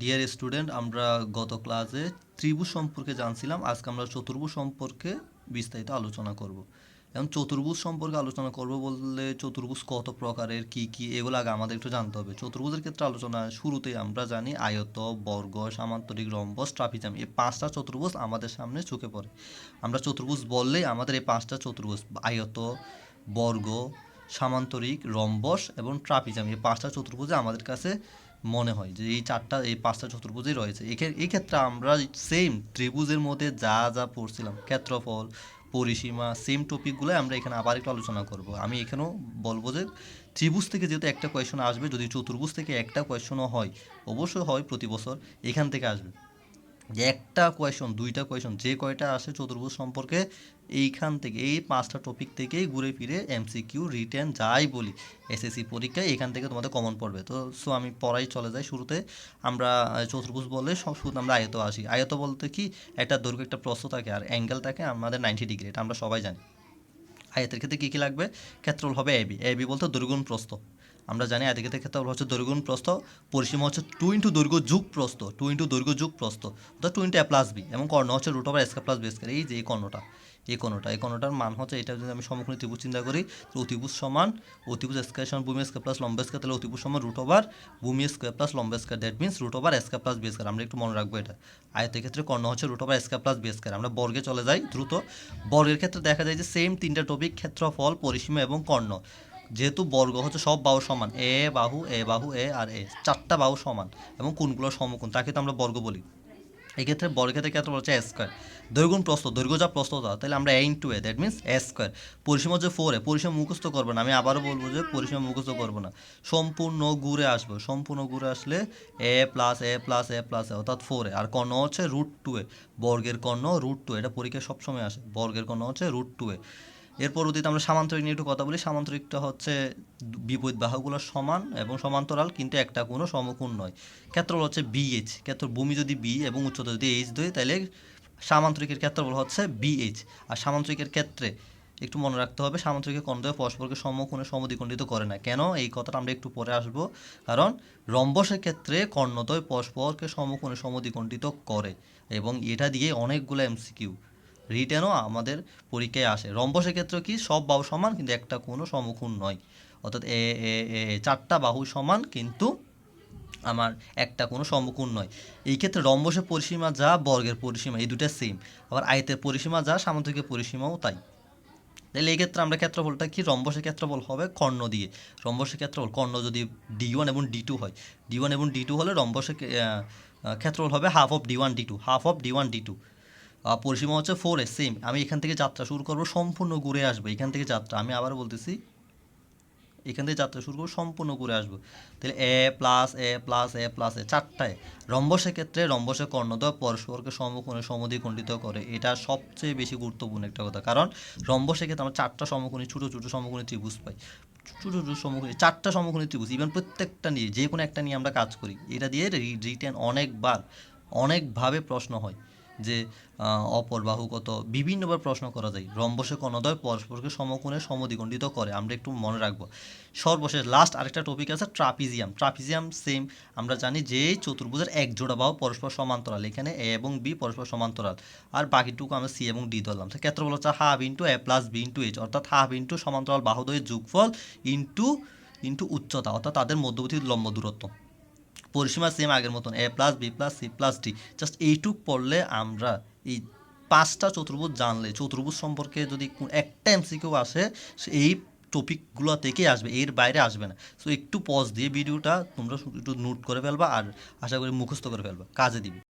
Dear student আমরা গত ক্লাসে ত্রিভুজ সম্পর্কে জানছিলাম, আজকে আমরা চতুর্ভুজ সম্পর্কে বিস্তারিত আলোচনা করব। এখন চতুর্ভুজ সম্পর্কে আলোচনা করব বললে চতুর্ভুজ কত প্রকারের, কি কি, এগুলো আগে আমাদের একটু জানতে হবে। চতুর্ভুজের ক্ষেত্রে আলোচনা শুরুতেই আমরা জানি আয়ত, বর্গ, সামান্তরিক, রম্বস ট্রাপিজাম এই পাঁচটা চতুর্ভুজ আমাদের সামনে চোখে পড়ে। আমরা চতুর্ভুজ বললেই আমাদের এই পাঁচটা চতুর্ভুজ, আয়ত, বর্গ, সামান্তরিক, রম্বস এবং ট্রাপিজাম এই পাঁচটা চতুর্ভুজে আমাদের কাছে মনে হয় যে এই চারটা, এই পাঁচটা চতুর্ভুজই রয়েছে। এই ক্ষেত্রে আমরা সেম ত্রিভুজের মধ্যে যা যা পড়ছিলাম, ক্ষেত্রফল, পরিসীমা সেম টপিকগুলো আমরা এখানে আবার একটু আলোচনা করব। আমি এখানেও বলব যে ত্রিভুজ থেকে যেহেতু একটা কোয়েশন আসবে, যদি চতুর্ভুজ থেকে একটা কোয়েশনও হয়, অবশ্যই হয় প্রতি বছর, এখান থেকে আসবে। যে একটা কোয়েশন দুইটা কোয়েশন যে কয়টা আসে চতুর্ভুজ সম্পর্কে, এইখান থেকে, এই পাঁচটা টপিক থেকেই ঘুরে ফিরে এমসিকিউ রিটেন যাই বলি এসএসসি পরীক্ষায় এখান থেকে তোমাদের কমন পড়বে। তো সো আমি পড়াই চলে যাই শুরুতে। আমরা চতুর্ভুজ বললে সব শুরুতে আমরা আয়ত আসি। আয়ত বলতে কি, একটা দৈর্ঘ্য, একটা প্রস্থ থাকে আর অ্যাঙ্গেল থাকে আমাদের নাইনটি ডিগ্রি এটা আমরা সবাই জানি। আয়তের ক্ষেত্রে কী কী লাগবে? ক্ষেত্রফল হবে এবি এবি বলতে দুর্গুণ প্রস্থ। আমরা জানি আয়তের ক্ষেত্রে হচ্ছে দৈর্ঘ্য প্রস্থ, পরিসীমা হচ্ছে টু ইন্টু দৈর্ঘ্য যুগ প্রস্থ টু ইন্টু দৈর্ঘ্য যুগ প্রস্থ। অর্থাৎ two into A plus B এবং কর্ণ হচ্ছে রুট ওভার এসকে প্লাস বি স্কয়ার এই যে, এই কর্ণটা এই কর্ণটা, এই কর্ণটার মান হচ্ছে, এটা যদি আমি সমকোণী ত্রিভুজ চিন্তা করি তো অতিভুজ সমান, অতিভুজ স্কয়ার সমান ভূমি স্কয়ার প্লাস লম্ব স্কয়ার তাহলে অতিভুজ সমান রুট ওভার ভূমি স্কয়ার প্লাস লম্ব square that means root over square plus B square আমরা একটু মনে রাখব এটা। আয়তের ক্ষেত্রে কর্ণ হচ্ছে root over square plus B square আমরা বর্গে চলে যাই, দ্রুত। বর্গের ক্ষেত্রে দেখা যায় যে সেম তিনটা টপিক ক্ষেত্রফল, পরিসীমা এবং কর্ণ। যেহেতু বর্গ হচ্ছে সব বাহু সমান। এ বাহু এ বাহু, এ আর এ। চারটা বাহু সমান। এবং কোনগুলো সমকোণ? তাকে তো আমরা বর্গ বলি। এক্ষেত্রে বর্গের ক্ষেত্রে ক্ষেত্রে হচ্ছে এ স্কোয়ার। দৈর্ঘ্য প্রস্থ, দৈর্ঘ্য যা প্রস্থ যা তাহলে আমরা A into A that means A square পরিসীমা হচ্ছে ফোর এ পরিসীমা মুখস্থ করব না। আমি আবারও বলব যে পরিসীমা মুখস্থ করব না। সম্পূর্ণ ঘুরে আসব। সম্পূর্ণ ঘুরে আসলে A plus A plus A plus A অর্থাৎ ফোর এ আর কর্ণ হচ্ছে রুট টু এ বর্গের কর্ণ রুট টু এটা পরীক্ষায় সবসময় আসে। বর্গের কর্ণ হচ্ছে রুট টু এ এর পরবর্তীতে আমরা সামান্তরিক নিয়ে একটু কথা বলি। সামান্তরিকটা হচ্ছে বিপরীত বাহুগুলো সমান এবং সমান্তরাল, কিন্তু একটা কোনো সমকোণ নয়। ক্ষেত্রফল হচ্ছে বিএইচ ক্ষেত্র ভূমি যদি বি এবং উচ্চতা যদি এইচ দেয় তাহলে সামান্তরিকের ক্ষেত্রফল হচ্ছে বিএইচ আর সামান্তরিকের ক্ষেত্রে একটু মনে রাখতে হবে, সামান্তরিকের কর্ণদ্বয় পরস্পরকে সমকোণে সমদ্বিখণ্ডিত করে না। কেন? এই কথাটা আমরা একটু পরে আসব। কারণ রম্বসের ক্ষেত্রে কর্ণদ্বয় পরস্পরকে সমকোণে সমদ্বিখণ্ডিত করে এবং এটা দিয়ে অনেকগুলো এমসিকিউ রিটেনও আমাদের পরীক্ষায় আসে। রম্বসের ক্ষেত্রে কি? সব বাহু সমান, কিন্তু একটা কোনো সমকোণ নয়। অর্থাৎ এ এ চারটা বাহু সমান, কিন্তু আমার একটা কোনো সমকোণ নয়। এই ক্ষেত্রে রম্বসের পরিসীমা যা, বর্গের পরিসীমা, এই দুটা সেম আবার আয়তের পরিসীমা যা, সামান্তরিকের পরিসীমাও তাই। তাহলে এই ক্ষেত্রে আমরা ক্ষেত্রফলটা কি? রম্বসের ক্ষেত্রফল হবে কর্ণ দিয়ে। রম্বসের ক্ষেত্রফল, কর্ণ যদি ডি ওয়ান এবং ডি টু হয় ডি ওয়ান এবং ডি টু হলে রম্বসের ক্ষেত্রফল হবে half of D one D two half of D one D two পরিসীমা হচ্ছে ফোর এ সেম আমি এখান থেকে যাত্রা শুরু করব, সম্পূর্ণ ঘুরে আসব। এখান থেকে যাত্রা, আমি আবার বলতেছি, এখান থেকে যাত্রা শুরু করব, সম্পূর্ণ ঘুরে আসব। তাহলে A plus A plus A plus A, চারটায়। রম্বসের ক্ষেত্রে রম্বসের কর্ণদ্বয় পরস্পরকে সমকোণে সমদ্বিখণ্ডিত করে। এটা সবচেয়ে বেশি গুরুত্বপূর্ণ একটা কথা। কারণ রম্বসের ক্ষেত্রে আমরা চারটা সমকোণী, ছোটো ছোটো সমকোণী ত্রিভুজ পাই। ছোটো ছোটো সমকোণী, চারটা সমকোণী ত্রিভুজ ইভেন প্রত্যেকটা নিয়ে যে কোনো একটা নিয়ে আমরা কাজ করি। এটা দিয়ে রিটেন অনেকবার, অনেকভাবে প্রশ্ন হয়। যে অপর বাহু কত বিভিন্নবার প্রশ্ন করা যায়। রম্বসে কর্ণদ্বয় পরস্পরকে সমকোণে সমদ্বিখণ্ডিত করে। আমরা একটু মনে রাখব। সর্বশেষ লাস্ট আরেকটা টপিক আছে ট্রাপিজিয়াম। ট্রাপিজিয়াম সেম আমরা জানি যে, চতুর্ভুজের এক জোড়া বাহু পরস্পর সমান্তরাল, এখানে এ এবং বি পরস্পর সমান্তরাল। আর বাকিটুকু আমরা সি এবং ডি ধরলাম। তো ক্ষেত্রফল হচ্ছে half into A plus B into H অর্থাৎ হাফ ইন্টু সমান্তরাল বাহুদ্বয়ের যোগফল ইন্টু ইন্টু উচ্চতা, অর্থাৎ তাদের মধ্যবর্তী লম্ব দূরত্ব। পরিসীমা সেম আগের মতন A plus B plus C plus D just এইটুক পড়লে আমরা এই পাঁচটা চতুর্ভুজ জানলে, চতুর্ভুজ সম্পর্কে যদি একটা এমসিকিউ আসে এই টপিকগুলো থেকেই আসবে, এর বাইরে আসবে না। সো একটু পজ দিয়ে ভিডিওটা তোমরা একটু নোট করে ফেলবা আর আশা করি মুখস্থ করে ফেলবা। কাজে দিবে।